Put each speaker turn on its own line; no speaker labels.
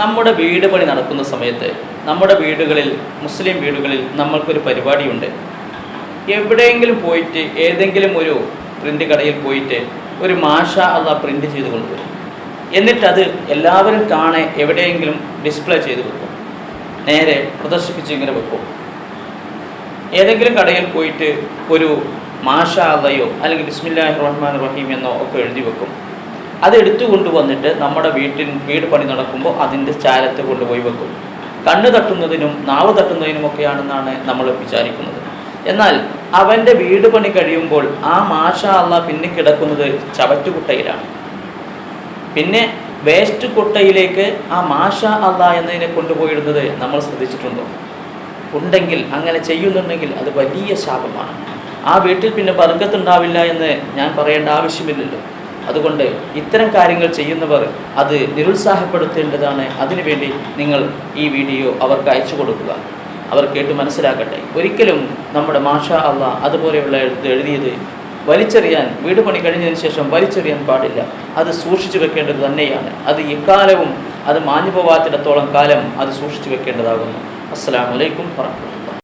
നമ്മുടെ വീട് പണി നടക്കുന്ന സമയത്ത് നമ്മുടെ വീടുകളിൽ മുസ്ലിം വീടുകളിൽ നമ്മൾക്കൊരു പരിപാടിയുണ്ട്. എവിടെയെങ്കിലും പോയിട്ട് ഏതെങ്കിലും ഒരു പ്രിന്റ് കടയിൽ പോയിട്ട് ഒരു മാഷ അല്ല പ്രിന്റ് ചെയ്ത് കൊണ്ടുവരും. എന്നിട്ടത് എല്ലാവരും കാണെ എവിടെയെങ്കിലും ഡിസ്പ്ലേ ചെയ്ത് വെക്കും. നേരെ പ്രദർശിപ്പിച്ച് ഇങ്ങനെ വെക്കും. ഏതെങ്കിലും കടയിൽ പോയിട്ട് ഒരു മാഷ അല്ലയോ അല്ലെങ്കിൽ ബിസ്മില്ലാഹി റഹ്മാൻ റഹീം എന്നോ ഒക്കെ എഴുതി വെക്കും. അത് എടുത്തു കൊണ്ടുവന്നിട്ട് നമ്മുടെ വീട്ടിൽ വീട് പണി നടക്കുമ്പോൾ അതിന്റെ ചാരത്ത് കൊണ്ടുപോയി വെക്കും. കണ്ണ് തട്ടുന്നതിനും നാവ് തട്ടുന്നതിനുമൊക്കെയാണെന്നാണ് നമ്മൾ വിചാരിക്കുന്നത്. എന്നാൽ അവന്റെ വീട് പണി കഴിയുമ്പോൾ ആ മാഷ അള്ള പിന്നെ കിടക്കുന്നത് ചവറ്റുകുട്ടയിലാണ്. പിന്നെ വേസ്റ്റ് കുട്ടയിലേക്ക് ആ മാഷ അള്ള എന്നതിനെ കൊണ്ടുപോയിടുന്നത് നമ്മൾ ശ്രദ്ധിച്ചിട്ടുണ്ടോ? ഉണ്ടെങ്കിൽ അങ്ങനെ ചെയ്യുന്നുണ്ടെങ്കിൽ അത് വലിയ ശാപമാണ്. ആ വീട്ടിൽ പിന്നെ ബർക്കത്തുണ്ടാവില്ല എന്ന് ഞാൻ പറയേണ്ട ആവശ്യമില്ലല്ലോ. അതുകൊണ്ട് ഇത്തരം കാര്യങ്ങൾ ചെയ്യുന്നവർ അത് നിരുത്സാഹപ്പെടുത്തേണ്ടതാണ്. അതിനുവേണ്ടി നിങ്ങൾ ഈ വീഡിയോ അവർക്ക് അയച്ചു കൊടുക്കുക. അവർ കേട്ട് മനസ്സിലാക്കട്ടെ. ഒരിക്കലും നമ്മുടെ മാഷ അള്ള അതുപോലെയുള്ള എഴുതിയത് വലിച്ചെറിയാൻ വീട് പണി കഴിഞ്ഞതിന് ശേഷം വലിച്ചെറിയാൻ പാടില്ല. അത് സൂക്ഷിച്ചു വെക്കേണ്ടത് തന്നെയാണ്. അത് ഇക്കാലവും അത് മാഞ്ഞു പോവാത്തിടത്തോളം കാലം അത് സൂക്ഷിച്ചു വെക്കേണ്ടതാകുന്നു. അസ്സാം വലൈക്കും പറഞ്ഞു